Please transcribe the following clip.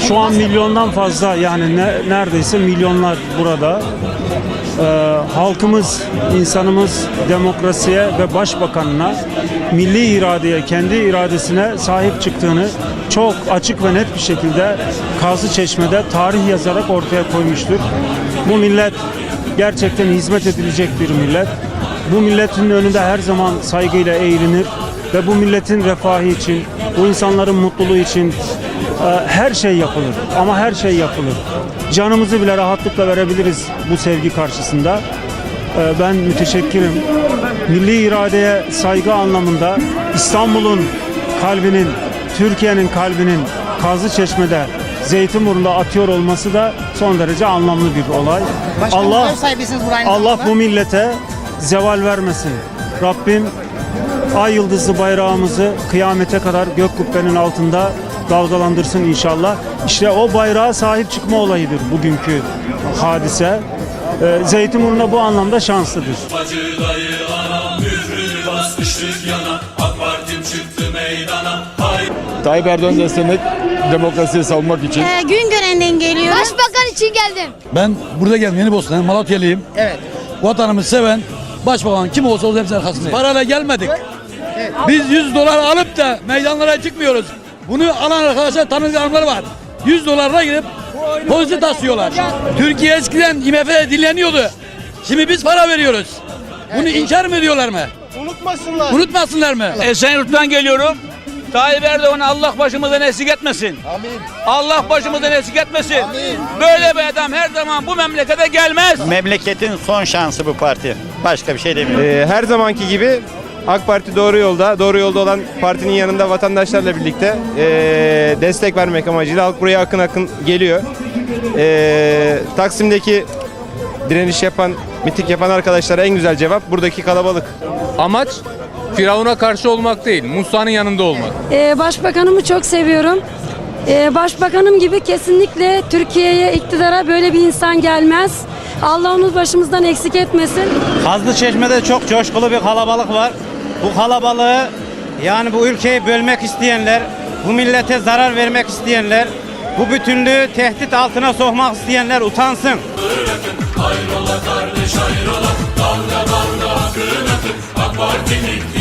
Şu an milyondan fazla yani ne- neredeyse milyonlar burada. Ee, halkımız, insanımız demokrasiye ve başbakanına, milli iradeye, kendi iradesine sahip çıktığını çok açık ve net bir şekilde Kazı Çeşme'de tarih yazarak ortaya koymuştur. Bu millet gerçekten hizmet edilecek bir millet. Bu milletin önünde her zaman saygıyla eğilinir ve bu milletin refahı için, bu insanların mutluluğu için her şey yapılır. Ama her şey yapılır. Canımızı bile rahatlıkla verebiliriz bu sevgi karşısında. E, Ben müteşekkirim. Milli iradeye saygı anlamında İstanbul'un kalbinin, Türkiye'nin kalbinin Kazı Çeşme'de Zeytinburnu'nda atıyor olması da son derece anlamlı bir olay. Başkanım Allah Allah bu millete zeval vermesin. Rabbim ay yıldızlı bayrağımızı kıyamete kadar gök kubbenin altında dalgalandırsın inşallah. İşte o bayrağa sahip çıkma olayıdır bugünkü hadise. Ee, Zeytinburnu bu anlamda şanslıdır. Bacı dayı anam mührünü basmıştık yana AK Parti'm çıktı meydana Hay Tayyip Erdoğan'ı desteklemek, demokrasiyi savunmak için. Ee, gün görenden geliyorum. Başbakan için geldim. Ben burada geldim Yeni Bosna, Malatyalıyım. Evet. Vatanımızı seven, başbakan kim olsa olsa hepsi arkasındayım. Parayla gelmedik. Biz 100 dolar alıp da meydanlara çıkmıyoruz. Bunu alan arkadaşlar tanıdıklarımlar var. 100 dolarla gidip polisi taslıyorlar. Türkiye eskiden IMF'de dinleniyordu. Şimdi biz para veriyoruz. Bunu inkar mı ediyorlar mı? Unutmasınlar. Unutmasınlar mı? Esenyurt'tan geliyorum. Tayyip Erdoğan'ı Allah başımızdan eksik etmesin. Allah başımızdan eksik etmesin. Böyle bir adam her zaman bu memlekete gelmez. Memleketin son şansı bu parti. Başka bir şey demiyorum. Ee, her zamanki gibi AK Parti doğru yolda, doğru yolda olan partinin yanında vatandaşlarla birlikte ee, destek vermek amacıyla halk buraya akın akın geliyor. Ee, Taksim'deki direniş yapan, miting yapan arkadaşlara en güzel cevap buradaki kalabalık. Amaç Firavun'a karşı olmak değil, Musa'nın yanında olmak. Ee, başbakanımı çok seviyorum. Ee, başbakanım gibi kesinlikle Türkiye'ye, iktidara böyle bir insan gelmez. Allah onu başımızdan eksik etmesin. Kazlı Çeşme'de çok coşkulu bir kalabalık var bu kalabalığı yani bu ülkeyi bölmek isteyenler, bu millete zarar vermek isteyenler, bu bütünlüğü tehdit altına sokmak isteyenler utansın. Ayrola kardeş ayrola, dalga dalga akın akın, AK Parti'nin